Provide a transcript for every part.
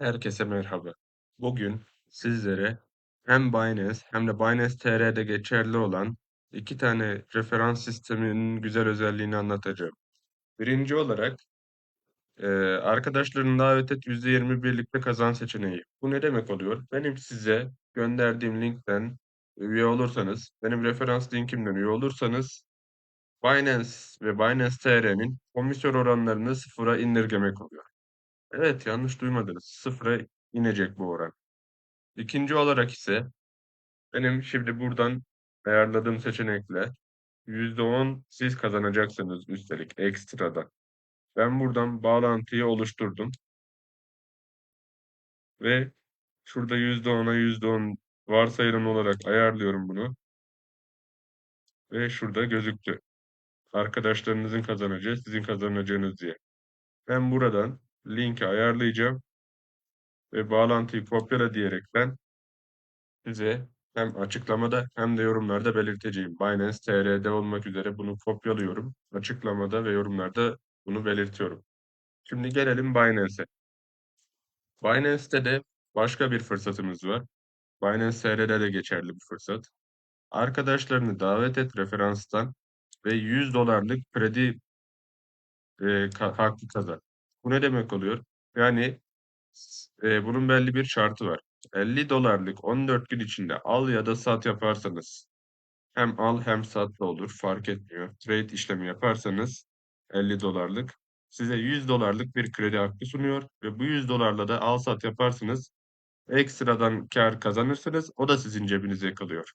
Herkese merhaba. Bugün sizlere hem Binance hem de Binance TR'de geçerli olan iki tane referans sisteminin güzel özelliğini anlatacağım. Birinci olarak e, arkadaşlarını davet et %20 birlikte kazan seçeneği. Bu ne demek oluyor? Benim size gönderdiğim linkten üye olursanız, benim referans linkimden üye olursanız Binance ve Binance TR'nin komisyon oranlarını sıfıra indirgemek oluyor. Evet yanlış duymadınız. Sıfıra inecek bu oran. İkinci olarak ise benim şimdi buradan ayarladığım seçenekle %10 siz kazanacaksınız üstelik ekstradan. Ben buradan bağlantıyı oluşturdum. Ve şurada %10'a %10 varsayılan olarak ayarlıyorum bunu. Ve şurada gözüktü. Arkadaşlarınızın kazanacağı, sizin kazanacağınız diye. Ben buradan linki ayarlayacağım. Ve bağlantıyı kopyala diyerekten size hem açıklamada hem de yorumlarda belirteceğim. Binance TR'de olmak üzere bunu kopyalıyorum. Açıklamada ve yorumlarda bunu belirtiyorum. Şimdi gelelim Binance'e. Binance'te de başka bir fırsatımız var. Binance TR'de de geçerli bir fırsat. Arkadaşlarını davet et referanstan ve 100 dolarlık kredi e, hakkı kazan. Bu ne demek oluyor? Yani e, bunun belli bir şartı var. 50 dolarlık 14 gün içinde al ya da sat yaparsanız hem al hem sat da olur fark etmiyor. Trade işlemi yaparsanız 50 dolarlık size 100 dolarlık bir kredi hakkı sunuyor ve bu 100 dolarla da al sat yaparsanız ekstradan kar kazanırsınız. O da sizin cebinize kalıyor.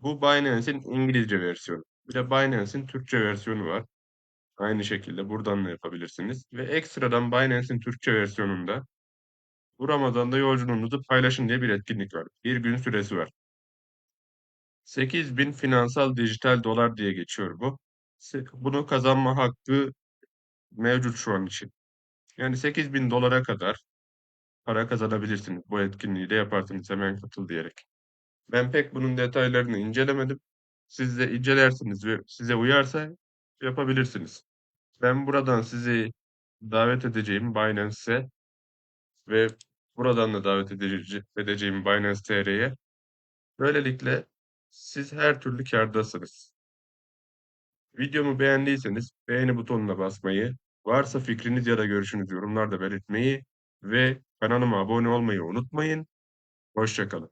Bu Binance'in İngilizce versiyonu. Bir de Binance'in Türkçe versiyonu var. Aynı şekilde buradan da yapabilirsiniz. Ve ekstradan Binance'in Türkçe versiyonunda bu Ramazan'da yolculuğunuzu paylaşın diye bir etkinlik var. Bir gün süresi var. 8000 finansal dijital dolar diye geçiyor bu. Bunu kazanma hakkı mevcut şu an için. Yani 8000 dolara kadar para kazanabilirsiniz. Bu etkinliği de yaparsınız hemen katıl diyerek. Ben pek bunun detaylarını incelemedim. Siz de incelersiniz ve size uyarsa yapabilirsiniz. Ben buradan sizi davet edeceğim Binance'e ve buradan da davet edeceğim Binance TR'ye. Böylelikle siz her türlü kârdasınız. Videomu beğendiyseniz beğeni butonuna basmayı, varsa fikriniz ya da görüşünüz yorumlarda belirtmeyi ve kanalıma abone olmayı unutmayın. Hoşça kalın.